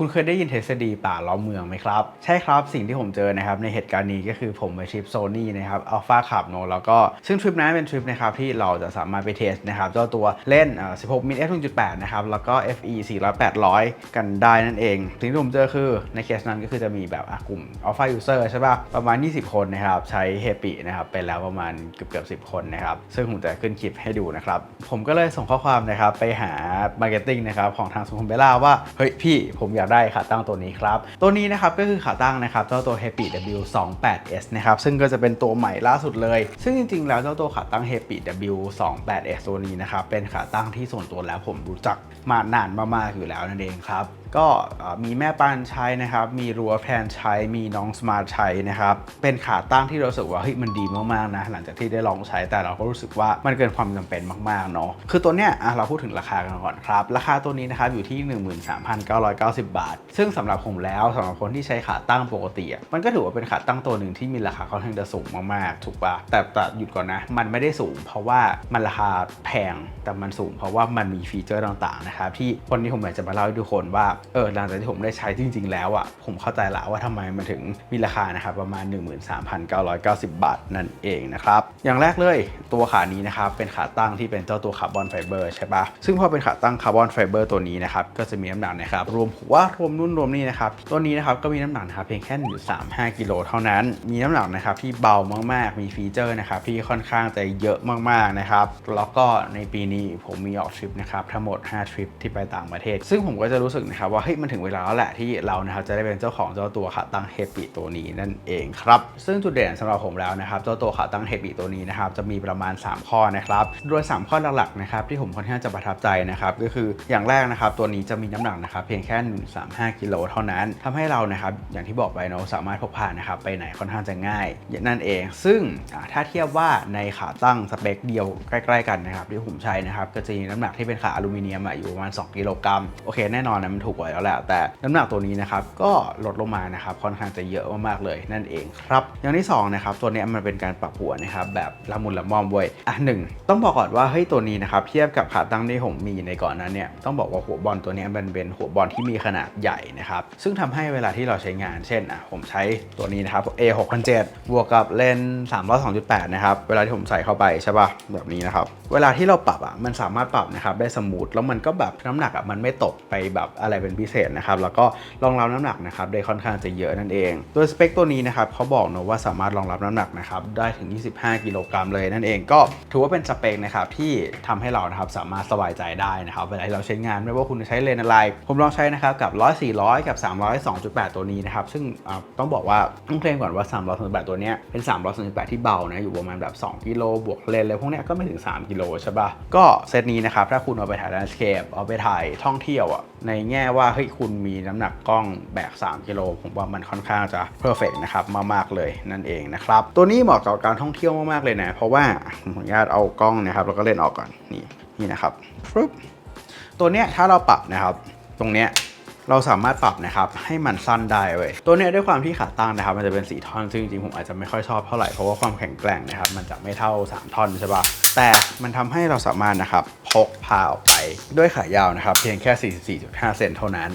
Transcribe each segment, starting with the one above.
คุณเคยได้ยินทฤษฎีป่าล้อมเมืองไหมครับ ใช่ครับสิ่งที่ผมเจอนะครับในเหตุการณ์นี้ก็คือผมไปทริปโซนี่นะครับอัลฟาขับเนแล้วก็ซึ่งทริปนั้นเป็นทริปนะครับที่เราจะสามารถไปเทสนะครับเจ้าตัวเล่น 16มิล f 1.8 นะครับแล้วก็ FE 400 800 กันได้นั่นเอง สิ่งที่ผมเจอคือในเคสนั้นก็คือจะมีแบบกลุ่ม Alpha User ใช่ป่ะประมาณ 20 คนนะครับใช้เฮปินะครับไปแล้วประมาณเกือบเกือบ10 คนนะครับซึ่งผมจะขึ้นคลิปให้ดูนะครับผมก็เลยส่งข้อความนะครับไปหา Marketing นะครับของทางสุขุมเบล่าว่าเฮ้ยพี่ผมอยากได้ขาตั้งตัวนี้ครับ ตัวนี้นะครับก็คือขาตั้งนะครับเจ้าตัว Happy W28S นะครับซึ่งก็จะเป็นตัวใหม่ล่าสุดเลย ซึ่งจริงๆ แล้วเจ้าตัวขาตั้ง Happy W28S ตัวนี้นะครับเป็นขาตั้งที่ส่วนตัวแล้วผมรู้จักมานานมากๆอยู่แล้วนั่นเองครับ ก็มีแม่ปานใช้นะครับ มีรั้วแพนใช้ มีน้องสมาร์ทใช้นะครับ เป็นขาตั้งที่เราสึกว่าเฮ้ยมันดีมากๆนะ หลังจากที่ได้ลองใช้แต่เราก็รู้สึกว่ามันเกินความจำเป็นมากๆเนาะ คือตัวเนี้ยเราพูดถึงราคากันก่อนครับ ราคาตัวนี้นะครับอยู่ที่ 13,990 บาท ซึ่งสำหรับผมแล้วสำหรับคนที่ใช้ขาตั้งปกติอะมันก็ถือว่าเป็นขาตั้งตัวหนึ่งที่มีราคาค่อนข้างจะสูงมากๆ ถูกปะแต่แต่หยุดก่อนนะ มันไม่ได้สูง เพราะว่ามันราคาแพง แต่มันสูง เพราะว่ามันมีฟีเจอร์ต่างๆนะครับที่วันนี้ผมอยากจะมาเล่าให้ทุกคนว่าเออหลังจากที่ผมได้ใช้จริง ๆ แล้วอะผมเข้าใจละว่าทำไมมันถึงมีราคานะครับประมาณ 13,990 บาทนั่นเองนะครับอย่างแรกเลยตัวขานี้นะครับเป็นขาตั้งที่เป็นเจ้าตัวคาร์บอนไฟเบอร์ใช่ปะซึ่งพอเป็นขาตั้งคาร์บอนไฟเบอร์ตัวนี้นะครับก็จะมีน้ำหนักนะครับรวมหัวรวมนุ่นรวมนี่นะครับตัวนี้นะครับก็มีน้ำหนักนะครับเพียงแค่135กิโลเท่านั้น มีน้ำหนักนะครับที่เบามากๆมีฟีเจอร์นะครับที่ค่อนข้างจะเยอะมากๆนะครับแล้วก็ในปีนี้ผมมีออกทริปนะครับทั้งหมด 5 ทริปที่ไปต่างประเทศ ซึ่งผมก็จะรู้สึกนะครับว่าเฮ้ยมันถึงเวลาแล้วแหละที่เรานะครับจะได้เป็นเจ้าของเจ้าตัวขาตั้งเฮปิตัวนี้นั่นเองครับซึ่งจุดเด่นสำหรับผมแล้วนะครับเจ้าตัวขาตั้งเฮปิตัวนี้นะครับจะมีประมาณ 3 ข้อนะครับโดย 3 ข้อหลักๆนะครับที่ผมค่อนข้างจะประทับใจนะครับก็คืออย่างแรกนะครับตัวนี้จะมีน้ำหนักนะครับเพียงแค่ 135 กิโลเท่านั้นทำให้เรานะครับอย่างที่บอกไปเนาะสามารถพกพานะครับไปไหนค่อนข้างจะง่ายนั่นเอง ซึ่งถ้าเทียบว่าในขาตั้งสเปคเดียวใกล้ๆกันนะครับที่ผมใช้นะครับก็จะมีน้ำหนักที่เป็นขาอลูมิเนียมอยู่ประมาณ 2 กิโลกรัมโอเคแน่นอนนะมันถูกกว่าแล้วแหละแต่น้ำหนักตัวนี้นะครับก็ลดลงมานะครับค่อนข้างจะเยอะมากๆเลยนั่นเองครับ อย่างที่สองนะครับตัวนี้มันเป็นการปรับหัวนะครับแบบละมุนละม่อมเว้ยอะหนึ่งต้องบอกก่อนว่าเฮ้ยตัวนี้นะครับเทียบกับขาตั้งที่ผมมีในก่อนนั้นเนี่ยต้องบอกว่าหัวบอลตัวนี้มันเป็นหัวบอลที่มีขนาดใหญ่นะครับซึ่งทำให้เวลาที่เราใช้งานเช่นอะผมใช้ตัวนี้นะครับ A 6 0 0บวกกับเลนส์302.8 นะครับ เวลาที่ผมใส่เข้าไปใช่ป่ะแบบนี้นะครับ เวลาที่เราปรับอะมันสามารถปรับนะครับได้สมูทแล้วมันก็แบบน้ำหนักอะมันไม่ตกไปแบบอะไรเป็นพิเศษนะครับแล้วก็รองรับน้ำหนักนะครับได้ค่อนข้างจะเยอะนั่นเองโดยสเปคตัวนี้นะครับเขาบอกนะว่าสามารถรองรับน้ำหนักนะครับได้ถึง 25 กิโลกรัมเลยนั่นเองก็ถือว่าเป็นสเปคนะครับที่ทำให้เรานะครับสามารถสบายใจได้นะครับเวลาที่เราใช้งานไม่ว่าคุณจะใช้เลนอะไร ผมลองใช้นะครับกับ 100 400 กับ 300 2.8 ตัวนี้นะครับซึ่งต้องบอกว่าต้องเคลมก่อนว่า 3 0 8ตัวเนี้ยเป็น 3 0 8ที่เบานะอยู่ประมาณแบบ 2 กิโลบวกเลนอะไรพวกนี้ก็ไม่ถึง 3 กิโลใช่ปะก็เซตนี้นะครับถ้าคุณเอาไปถ่ายแลนด์สเคปเอาไปถ่ายท่องเที่ยวอะในแง่ว่าเฮ้ยคุณมีน้ำหนักกล้องแบก 3กิโลผมว่ามันค่อนข้างจะเพอร์เฟกนะครับมากๆเลยนั่นเองนะครับตัวนี้เหมาะกับการท่องเที่ยวมากๆเลยนะเพราะว่าผมขออนุญาตเอากล้องนะครับแล้วก็เล่นออกก่อนนี่นี่นะครับปึ๊บตัวเนี้ยถ้าเราปรับนะครับ ตรงเนี้ย เราสามารถปรับนะครับให้มันสั้นได้เว้ยตัวเนี้ยด้วยความที่ขาตั้งนะครับ มันจะเป็นสีท่อนซึ่งจริงๆผมอาจจะไม่ค่อยชอบเท่าไหร่เพราะว่าความแข็งแกร่งนะครับมันจะไม่เท่า 3 ท่อนใช่ปะแต่มันทำให้เราสามารถนะครับพกพาออกไปด้วยขายาวนะครับเพียงแค่ 44.5 เซนเท่านั้น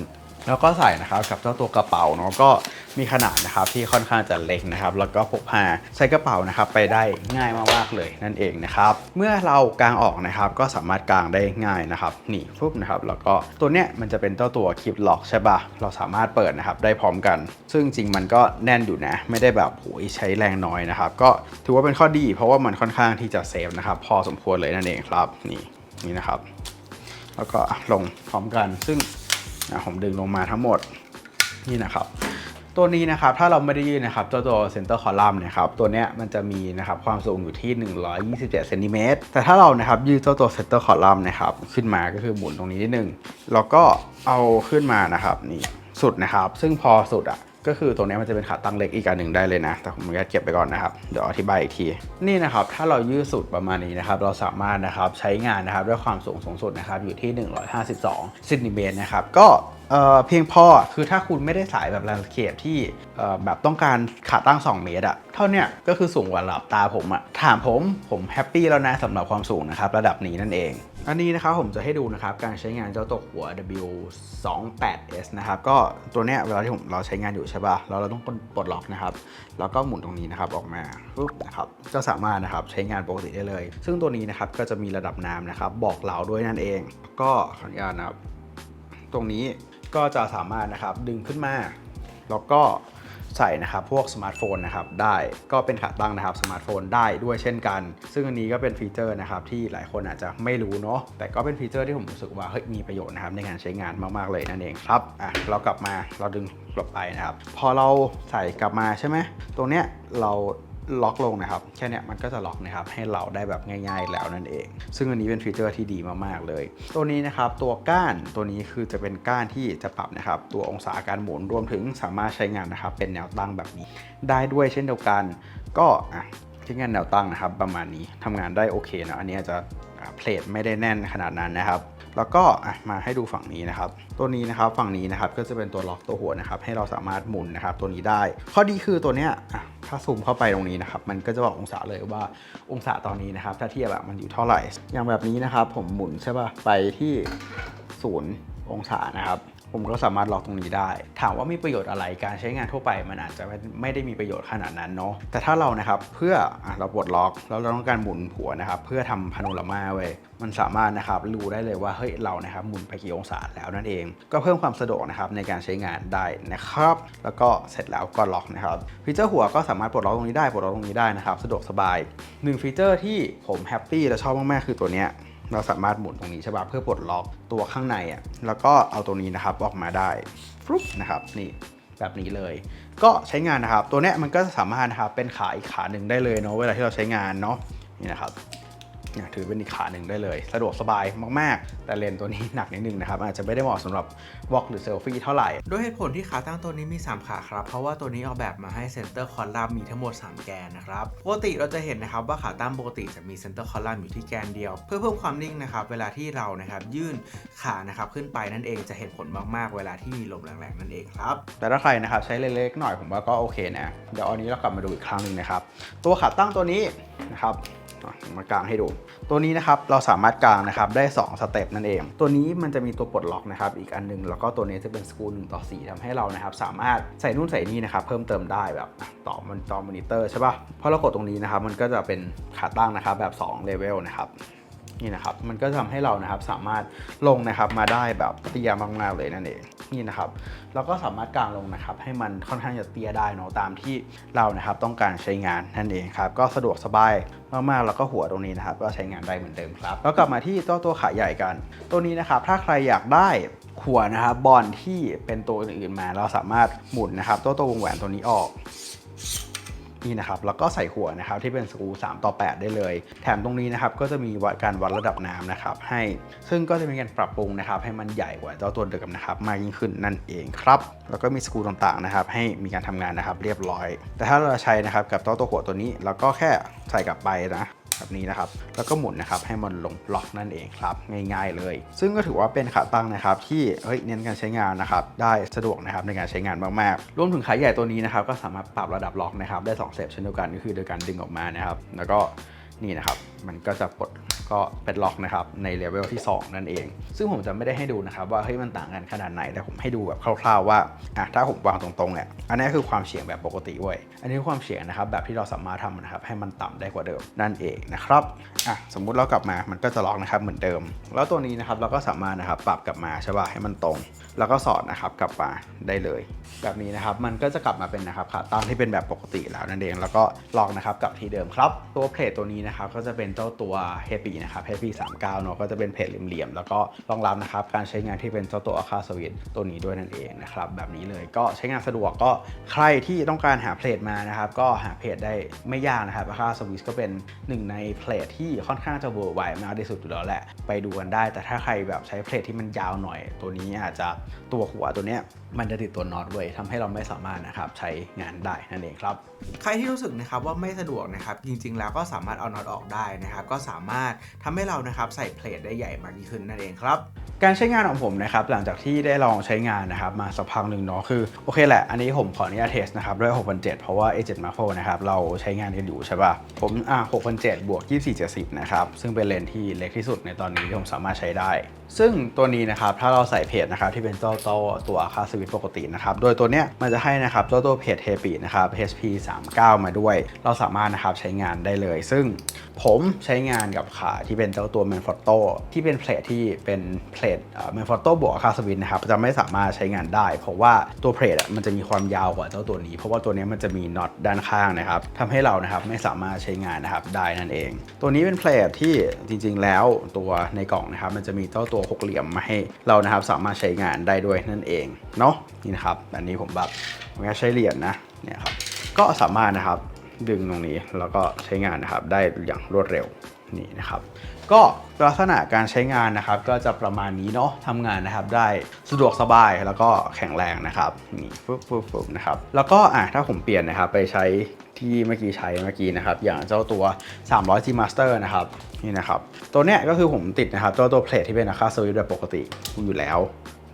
แล้วก็ใส่นะครับกับเจ้าตัวกระเป๋าเนาะก็มีขนาดนะครับที่ค่อนข้างจะเล็กนะครับ แล้วก็พกพาใส่กระเป๋านะครับไปได้ง่ายมากๆเลยนั่นเองนะครับเมื่อเรากางออกนะครับก็สามารถกางได้ง่ายนะครับนี่ปุ๊บนะครับแล้วก็ตัวเนี้ยมันจะเป็นเจ้าตัวคลิปล็อกใช่ปะเราสามารถเปิดนะครับได้พร้อมกัน ซึ่งจริงมันก็แน่นอยู่นะไม่ได้แบบโหยใช้แรงน้อยนะครับก็ถือว่าเป็นข้อดี เพราะว่ามันค่อนข้างที่จะเซฟนะครับพอสมควรเลยนั่นเองครับนี่นี่นะครับ แล้วก็ลงพร้อมกันซึ่ง ผมดึงลงมาทั้งหมดนี่นะครับ ตัวนี้นะครับถ้าเราไม่ได้ยืดนะครับตัวตัวเซนเตอร์คอลัมน์นะครับตัวเนี้ยมันจะมีนะครับความสูงอยู่ที่ 127เซนติเมตรแต่ถ้าเรานะครับยืดตัวตัวเซนเตอร์คอลัมน์นะครับขึ้นมาก็คือหมุนตรงนี้นิดนึงแล้วก็เอาขึ้นมานะครับนี่สุดนะครับ ซึ่งพอสุดอะ ก็คือตรงนี้มันจะเป็นขาตั้งเล็กอีกอันหนึ่งได้เลยนะ แต่ผมขออนุญาตเก็บไปก่อนนะครับ เดี๋ยวอธิบายอีกที นี่นะครับถ้าเรายืดสุดประมาณนี้นะครับ เราสามารถนะครับใช้งานนะครับด้วยความสูงสูงสุดนะครับอยู่ที่ 152เซนติเมตรนะครับก็เเพียงพอคือถ้าคุณไม่ได้สายแบบแลนด์สเคปที่แบบต้องการขาตั้ง 2 เมตรอะเท่าเนี้ยก็คือสูงกว่าระดับตาผมอะถามผมผมแฮปปี้แล้วนะสำหรับความสูงนะครับระดับนี้นั่นเอง อันนี้นะครับผมจะให้ดูนะครับการใช้งานเจ้าตัวหัว W28S นะครับก็ตัวเนี้ยเวลาที่ผมเราใช้งานอยู่ใช่ป่ะแล้วเราต้องปลดล็อกนะครับ แล้วก็หมุนตรงนี้นะครับออกมาปุ๊บนะครับก็สามารถนะครับใช้งานปกติได้เลย ซึ่งตัวนี้นะครับก็จะมีระดับน้ำนะครับบอกเราด้วยนั่นเอง ก็ขออนุญาตนะครับ ตรงนี้ก็จะสามารถนะครับดึงขึ้นมา แล้วก็ ใส่นะครับพวกสมาร์ทโฟนนะครับได้ก็เป็นขาตั้งนะครับสมาร์ทโฟนได้ด้วยเช่นกัน ซึ่งอันนี้ก็เป็นฟีเจอร์นะครับที่หลายคนอาจจะไม่รู้เนาะแต่ก็เป็นฟีเจอร์ที่ผมรู้สึกว่าเฮ้ยมีประโยชน์นะครับในการใช้งานมากๆเลยนั่นเองครับอะเรากลับมาเราดึงกลับไปนะครับ พอเราใส่กลับมาใช่ไหมตรงเนี้ยเรา ล็อกลงนะครับ แค่นี้มันก็จะล็อกนะครับให้เราได้แบบง่าย ๆ แล้วนั่นเอง ซึ่งอันนี้เป็นฟีเจอร์ที่ดีมากๆเลย ตัวนี้นะครับตัวก้านตัวนี้คือจะเป็นก้านที่จะปรับนะครับตัวองศาการหมุนรวมถึงสามารถใช้งานนะครับเป็นแนวตั้งแบบนี้ ได้ด้วยเช่นเดียวกัน ก็อะใช้งานแนวตั้งนะครับ ประมาณนี้ทำงานได้โอเคนะอันนี้อาจจะเพลทไม่ได้แน่นขนาดนั้นนะครับแล้วก็มาให้ดูฝั่งนี้นะครับ ตัวนี้นะครับฝั่งนี้นะครับก็จะเป็นตัวล็อกตัวหัวนะครับ ให้เราสามารถหมุนนะครับ ตัวนี้ได้ ข้อดีคือตัวเนี้ย ถ้าซูมเข้าไปตรงนี้นะครับ มันก็จะบอกองศาเลยว่าองศาตอนนี้นะครับ ถ้าเทียบแบบมันอยู่เท่าไหร่ อย่างแบบนี้นะครับ ผมหมุนใช่ป่ะ ไปที่ศูนย์องศานะครับ ผมก็สามารถล็อกตรงนี้ได้ ถามว่ามีประโยชน์อะไรการใช้งานทั่วไปมันอาจจะไม่ได้มีประโยชน์ขนาดนั้นเนาะแต่ถ้าเรานะครับเพื่ออเราปลดล็อกแล้วเราต้องการหมุนหัวนะครับเพื่อทำพาโนรามาเว้ยมันสามารถนะครับรู้ได้เลยว่าเฮ้ยเรานะครับหมุนไปกี่องศาแล้วนั่นเอง ก็เพิ่มความสะดวกนะครับในการใช้งานได้นะครับ แล้วก็เสร็จแล้วก็ล็อกนะครับฟีเจอร์หัวก็สามารถปลดล็อกตรงนี้ได้ปลดล็อกตรงนี้ได้นะครับ สะดวกสบายหนึ่งฟีเจอร์ที่ผมแฮปปี้และชอบมากๆคือตัวเนี้ย เราสามารถหมุนตรงนี้ใช่ป่ะเพื่อปลดล็อกตัวข้างในอะแล้วก็เอาตัวนี้นะครับออกมาได้ฟลุ๊ปนะครับนี่แบบนี้เลย ก็ใช้งานนะครับ ตัวเนี้ยมันก็สามารถนะครับเป็นขาอีกขาหนึ่งได้เลยเนาะเวลาที่เราใช้งานเนาะนี่นะครับ ถือเป็นอีกขาหนึ่งได้เลย สะดวกสบายมาก ๆ แต่เลนส์ตัวนี้หนักนิดนึงนะครับ อาจจะไม่ได้เหมาะสำหรับวอล์กหรือเซลฟี่เท่าไหร่ ด้วยเหตุผลที่ขาตั้งตัวนี้มี 3 ขาครับ เพราะว่าตัวนี้ออกแบบมาให้เซนเตอร์คอลัมน์มีทั้งหมด 3 แกนนะครับ ปกติเราจะเห็นนะครับว่าขาตั้งปกติจะมีเซนเตอร์คอลัมน์อยู่ที่แกนเดียว เพื่อเพิ่มความนิ่งนะครับ เวลาที่เรานะครับยื่นขานะครับขึ้นไปนั่นเองจะเห็นผลมาก ๆ เวลาที่มีลมแรงๆนั่นเองครับ แต่ถ้าใครนะครับใช้เล็กๆหน่อยผมว่าก็โอเคนะ เดี๋ยวอันนี้เรากลับมาดูอีกครั้งหนึ่งนะครับ ตัวขาตั้งตัวนี้นะครับอะ มากางให้ดู ตัวนี้นะครับเราสามารถกางนะครับได้ 2 สเต็ปนั่นเอง ตัวนี้มันจะมีตัวปลดล็อกนะครับอีกอันหนึง แล้วก็ตัวนี้จะเป็นสกรูหนึ่งต่อ4ทำให้เรานะครับสามารถใส่นู่นใส่นี่นะครับเพิ่มเติมได้แบบต่อมันจอมอนิเตอร์ใช่ป่ะพอเรากดตรงนี้นะครับมันก็จะเป็นขาตั้งนะครับแบบ2เลเวลนะครับ นี่นะครับมันก็จะทำให้เรานะครับสามารถลงนะครับมาได้แบบเตี้ยมากๆเลยนั่นเองนี่นะครับเราก็สามารถกางลงนะครับ ให้มันค่อนข้างจะเตี้ยได้เนาะตามที่เรานะครับต้องการใช้งานนั่นเองครับก็สะดวกสบายมากๆแล้วก็หัวตรงนี้นะครับ ก็ใช้งานได้เหมือนเดิมครับแล้วกลับมาที่เจ้าตัวขาใหญ่กัน ตัวนี้นะครับถ้าใครอยากได้หัวนะครับบอลที่เป็นตัวอื่นๆมา เราสามารถหมุนนะครับ ตัวตัววงแหวนตัวนี้ออก นี่นะครับแล้วก็ใส่หัวนะครับที่เป็นสกรู3ต่อ 8 ได้เลย แถมตรงนี้นะครับก็จะมีวัดการวัดระดับน้ำนะครับให้ซึ่งก็จะมีการปรับปรุงนะครับให้มันใหญ่กว่าเจ้าตัวเดิมนะครับมากยิ่งขึ้นนั่นเองครับ แล้วก็มีสกรูต่างๆนะครับให้มีการทำงานนะครับเรียบร้อย แต่ถ้าเราใช้นะครับกับเจ้าตัวหัวตัวนี้เราก็แค่ใส่กลับไปนะ แบบนี้นะครับ แล้วก็หมุนนะครับให้มันลงล็อกนั่นเองครับง่าย ๆ เลย ซึ่งก็ถือว่าเป็นขาตั้งนะครับที่เฮ้ยเน้นการใช้งานนะครับได้สะดวกนะครับในการใช้งานมากๆรวมถึงขาใหญ่ตัวนี้นะครับก็สามารถปรับระดับล็อกนะครับได้2สเต็ปเช่นเดียวกันก็คือโดยการดึงออกมานะครับแล้วก็นี่นะครับ มันก็จะปลดก็เป็นล็อกนะครับในเลเวลที่ 2 นั่นเอง ซึ่งผมจะไม่ได้ให้ดูนะครับว่าเฮ้ยมันต่างกันขนาดไหน แต่ผมให้ดูแบบคร่าวๆว่าอะถ้าผมวางตรงๆเนี่ยอันนี้คือความเฉียงแบบปกติเว้ยอันนี้คือความเฉียงนะครับแบบที่เราสามารถทำนะครับให้มันต่ำได้กว่าเดิมนั่นเองนะครับอะสมมุติเรากลับมามันก็จะล็อกนะครับเหมือนเดิม แล้วตัวนี้นะครับเราก็สามารถนะครับปรับกลับมาใช่ป่ะให้มันตรง แล้วก็สอดนะครับกลับมาได้เลย แบบนี้นะครับมันก็จะกลับมาเป็นนะครับขาตั้งที่เป็นแบบปกติแล้วนั่นเองแล้วก็ลองนะครับกลับที่เดิมครับ ตัวเพลทตัวนี้นะครับก็จะเป็นเจ้าตัวเฮปีนะครับเฮปี39เก้าเนาะก็จะเป็นเพลทเหลี่ยมๆแล้วก็รองรับนะครับการใช้งานที่เป็นเจ้าตัวอาคาสวิตตัวนี้ด้วยนั่นเองนะครับแบบนี้เลยก็ใช้งานสะดวกก็ใครที่ต้องการหาเพลทมานะครับก็หาเพลทได้ไม่ยากนะครับอาคาสวิตก็เป็นหนึ่งในเพลทที่ค่อนข้างจะเวอร์ไวมากที่สุดอยู่แล้วแหละไปดูกันได้ แต่ถ้าใครแบบใช้เพลทที่มันยาวหน่อย ตัวนี้อาจจะตัวหัวตัวเนี้ย มันจะติดตัวน็อตเว้ยทำให้เราไม่สามารถนะครับใช้งานได้นั่นเองครับใครที่รู้สึกนะครับว่าไม่สะดวกนะครับจริงๆ แล้วก็สามารถเอาน็อตตออกได้นะครับก็สามารถทำให้เรานะครับใส่เพลทได้ใหญ่มากยิ่งขึ้นนั่นเองครับ การใช้งานของผมนะครับหลังจากที่ได้ลองใช้งานนะครับมาสักพักหนึ่งเนาะคือโอเคแหละ อันนี้ผมขออนุญาตเทสนะครับด้วย 6,700 เพราะว่า A7 Marco นะครับเราใช้งานกันอยู่ใช่ป่ะผมอะ6,700 บวก 2470 นะครับซึ่งเป็นเลนส์ที่เล็กที่สุดในตอนนี้ที่ผมสามารถใช้ได้ ซึ่งตัวนี้นะครับถ้าเราใส่เพจนะครับที่เป็นเจ้าตัวตัวคาสวิตปกตินะครับโดยตัวเนี้ยมันจะให้นะครับเจ้าตัวเพจเทปีนะครับ HP 39 มาด้วย เราสามารถนะครับใช้งานได้เลย ซึ่งผมใช้งานกับขาที่เป็นเจ้าตัว Manfrotto ที่เป็นเพลทที่เป็นเพลทแมนฟอร์โต้บวกคาสวินนะครับจะไม่สามารถใช้งานได้ เพราะว่าตัวเพลทมันจะมีความยาวกว่าเจ้าตัวนี้ เพราะว่าตัวนี้มันจะมีน็อตด้านข้างนะครับทำให้เรานะครับไม่สามารถใช้งานนะครับได้นั่นเอง ตัวนี้เป็นเพลทที่จริง ๆ แล้วตัวในกล่องนะครับมันจะมีเจ้าตัวหกเหลี่ยมมาให้เรานะครับสามารถใช้งานได้ด้วยนั่นเองเนาะนี่นะครับอันนี้ผมแบบผมใช้เหรียญนะเนี่ยครับก็สามารถนะครับดึงตรงนี้แล้วก็ใช้งานนะครับได้อย่างรวดเร็ว นี่นะครับ ก็ลักษณะการใช้งานนะครับ ก็จะประมาณนี้เนาะทำงานนะครับ ได้สะดวกสบายแล้วก็แข็งแรงนะครับนี่ฟึบฟึบฟึบนะครับ แล้วก็อะถ้าผมเปลี่ยนนะครับ ไปใช้ที่เมื่อกี้ใช้เมื่อกี้นะครับ อย่างเจ้าตัว 300 G Master นะครับนี่นะครับ ตัวเนี้ยก็คือผมติดนะครับเจ้าตัวเพลทที่เป็นอะคาสวิตแบบปกติอยู่แล้ว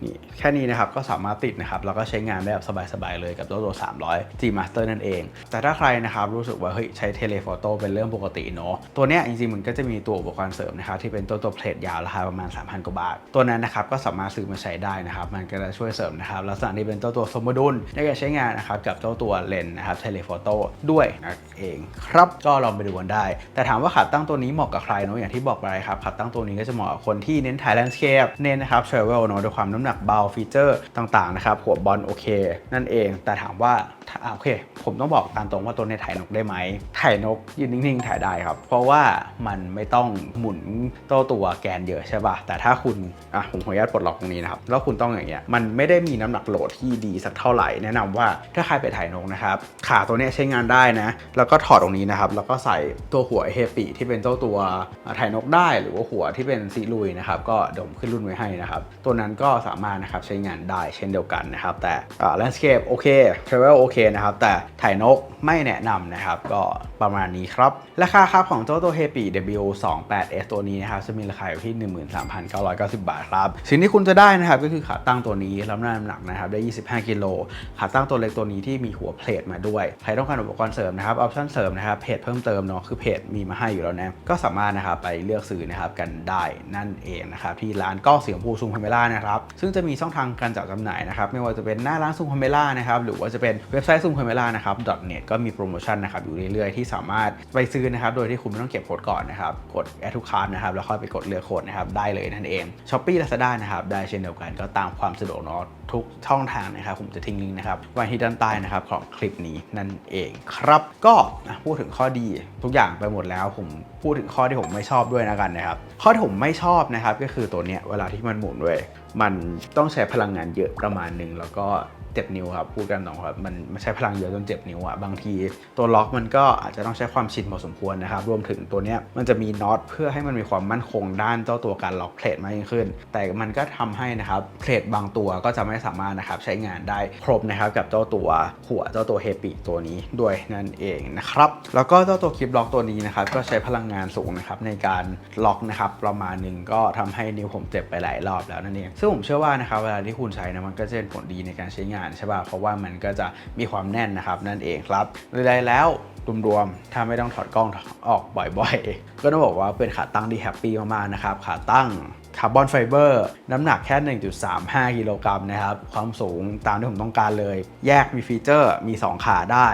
นี่แค่นี้นะครับก็สามารถติดนะครับแล้วก็ใช้งานได้แบบสบายๆเลยกับตัวตัว 300 G Master นั่นเอง แต่ถ้าใครนะครับรู้สึกว่าเฮ้ยใช้เทเลโฟโต้เป็นเรื่องปกติเนาะตัวเนี้ยจริงๆมันก็จะมีตัวอุปกรณ์เสริมนะครับที่เป็นตัวตัวเพลทยาวราคาประมาณ 3,000 กว่าบาท ตัวนั้นนะครับก็สามารถซื้อมาใช้ได้นะครับมันก็จะช่วยเสริมนะครับลักษณะนี้เป็นตัวตัวสมดุลในการใช้งานนะครับกับเจ้าตัวเลนส์นะครับเทเลโฟโต้ด้วยนั่นเองครับก็ลองไปดูกันได้ แต่ถามว่าขาตั้งตัวนี้เหมาะกับใครเนาะอย่างที่บอกไปครับขาตั้งตัวนี้ก็จะเหมาะกับคนที่เน้นถ่ายแลนด์สเคปเน้นนะครับเทรเวลเนาะด้วยความน้ำหนักเบาฟีเจอร์ต่างๆนะครับหัวบอลโอเค นั่นเองแต่ถามว่าโอเคผมต้องบอกตามตรงว่าตัวนี้ถ่ายนกได้ไหม ถ่ายนกยืนนิ่งๆ ถ่ายได้ครับ เพราะว่ามันไม่ต้องหมุนโตตัวแกนเยอะใช่ป่ะ แต่ถ้าคุณ อะ ผมขออนุญาตปลดล็อกตรงนี้นะครับ แล้วคุณต้องอย่างเงี้ย มันไม่ได้มีน้ำหนักโหลดที่ดีสักเท่าไหร่ แนะนำว่าถ้าใครไปถ่ายนกนะครับ ขาตัวเนี้ยใช้งานได้นะ แล้วก็ถอดตรงนี้นะครับ แล้วก็ใส่ตัวหัวเฮปิที่เป็นเจ้าตัวถ่ายนกได้ หรือว่าหัวที่เป็นซีลุยนะครับ ก็ดมขึ้นรุ่นไว้ให้นะครับ ตัวนั้นก็สามารถนะครับใช้งานได้เช่นเดียวกันนะครับ แต่แลนด์สเคปโอเคเทรเวลโอเคนะครับแต่ถ่ายนกไม่แนะนำนะครับ ก็ประมาณนี้ครับ ราคาครับของเจ้าตัวเฮปี W28S ตัวนี้นะครับจะมีราคาอยู่ที่ 13,990 บาทครับ สิ่งที่คุณจะได้นะครับก็คือขาตั้งตัวนี้รับน้ำหนักนะครับได้ 25 กิโลขาตั้งตัวเล็กตัวนี้ที่มีหัวเพลทมาด้วย ใครต้องการอุปกรณ์เสริมนะครับออปชั่นเสริมนะครับเพจเพิ่มเติมเนาะคือเพจมีมาให้อยู่แล้วนะก็สามารถนะครับไปเลือกซื้อนะครับกันได้นั่นเองนะครับที่ร้านกล้องเสียงภูซูมคาเมล่านะครับซึ่งจะมีช่องทางการจัดจำหน่ายนะครับไม่ว่าจะเป็นหน้าร้านซูมคาเมล่านะครับหรือว่าจะเป็นเว็บไซต์ซูมคาเมล่านะครับ .net ก็มีโปรโมชั่นนะครับอยู่เรื่อยๆที่สามารถไปซื้อนะครับโดยที่คุณไม่ต้องเก็บโค้ดก่อนนะครับกด add to cart นะครับแล้วค่อยไปกดเลือกโค้ดนะครับได้เลยนั่นเอง Shopee Lazada นะครับได้เช่นเดียวกันก็ตามความสะดวกเนาะทุกช่องทางนะครับผมจะทิ้งลิงก์นะครับไว้ที่ด้านใต้นะครับของคลิปนี้นั่นเองครับก็พูดถึงข้อดีทุกอย่างไปหมดแล้ว ผมพูดถึงข้อที่ผมไม่ชอบด้วยนะกันนะครับข้อที่ผมไม่ชอบนะครับก็คือตัวเนี้ยเวลาที่มันหมุนเว้ยมันต้องใช้พลังงานเยอะประมาณหนึ่งแล้วก็ เจ็บนิ้วครับพูดกันตรงครับมันมันใช้พลังเยอะจนเจ็บนิ้วอะบางที ตัวล็อกมันก็อาจจะต้องใช้ความชินพอสมควรนะครับรวมถึงตัวเนี้ยมันจะมีน็อตเพื่อให้มันมีความมั่นคงด้านเจ้าตัวการล็อกเพลทมากยิ่งขึ้น แต่มันก็ทำให้นะครับเพลทบางตัวก็จะไม่สามารถนะครับใช้งานได้ครบนะครับกับเจ้าตัวหัวเจ้าตัวเฮปิตัวนี้ด้วยนั่นเองนะครับแล้วก็เจ้าตัวคลิปล็อกตัวนี้นะครับก็ใช้พลังงานสูงนะครับในการล็อกนะครับประมาณหนึ่งก็ทำให้นิ้วผมเจ็บไปหลายรอบแล้วนั่นเองซึ่งผมเชื่อว่านะครับเวลาที่คุณใช้นะมันก็จะเป็นผลดีในการใช้งานใช่ป่ะเพราะว่ามันก็จะมีความแน่นนะครับนั่นเองครับเลยๆแล้วรวมๆ ถ้าไม่ต้องถอดกล้องออกบ่อยๆ ก็ต้องบอกว่าเป็นขาตั้งที่แฮปปี้มากๆ นะครับ ขาตั้ง คาร์บอนไฟเบอร์น้ำหนักแค่ 1.35 กิโลกรัมนะครับ ความสูงตามที่ผมต้องการเลย แยกมีฟีเจอร์มี 2 ขาได้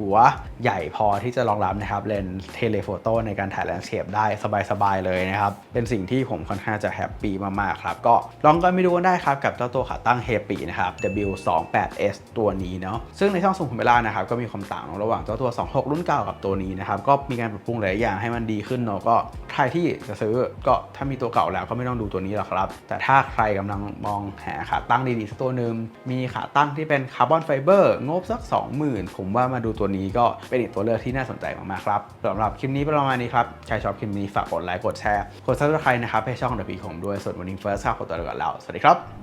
หัวใหญ่พอที่จะรองรับนะครับเลนส์เทเลโฟโต้ในการถ่ายแลนด์สเคปได้สบายๆเลยนะครับ เป็นสิ่งที่ผมค่อนข้างจะแฮปปี้มากๆครับ ก็ลองกันไปดูกันได้ครับ กับเจ้าตัวขาตั้งเฮปีนะครับ W28S ตัวนี้เนาะซึ่งในช่องซูมคาเมล่านะครับก็มีความต่างระหว่างเจ้าตัว 26 รุ่นเก่ากับตัวนี้นะครับก็มีการปรับปรุงหลายอย่างให้มันดีขึ้นเนาะก็ใครที่จะซื้อก็ถ้ามีตัวเก่าแล้วก็ไม่ต้องดูตัวนี้หรอกครับ แต่ถ้าใครกำลังมองหาขาตั้งดีๆสักตัวหนึ่งมีขาตั้งที่เป็นคาร์บอนไฟเบอร์งบสัก 20,000 ผมว่ามาดูตัวนี้ก็เป็นอีกตัวเลือกที่น่าสนใจมากๆครับสำหรับคลิปนี้ประมาณนี้ครับใครชอบคลิปนี้ฝากกดไลค์กดแชร์กดซับสไครต์นะครับให้ช่องเดอะพีผมด้วยส่วนวันนี้เฟิร์สข้าวขอตัวไปก่อนแล้วสวัสดีครับ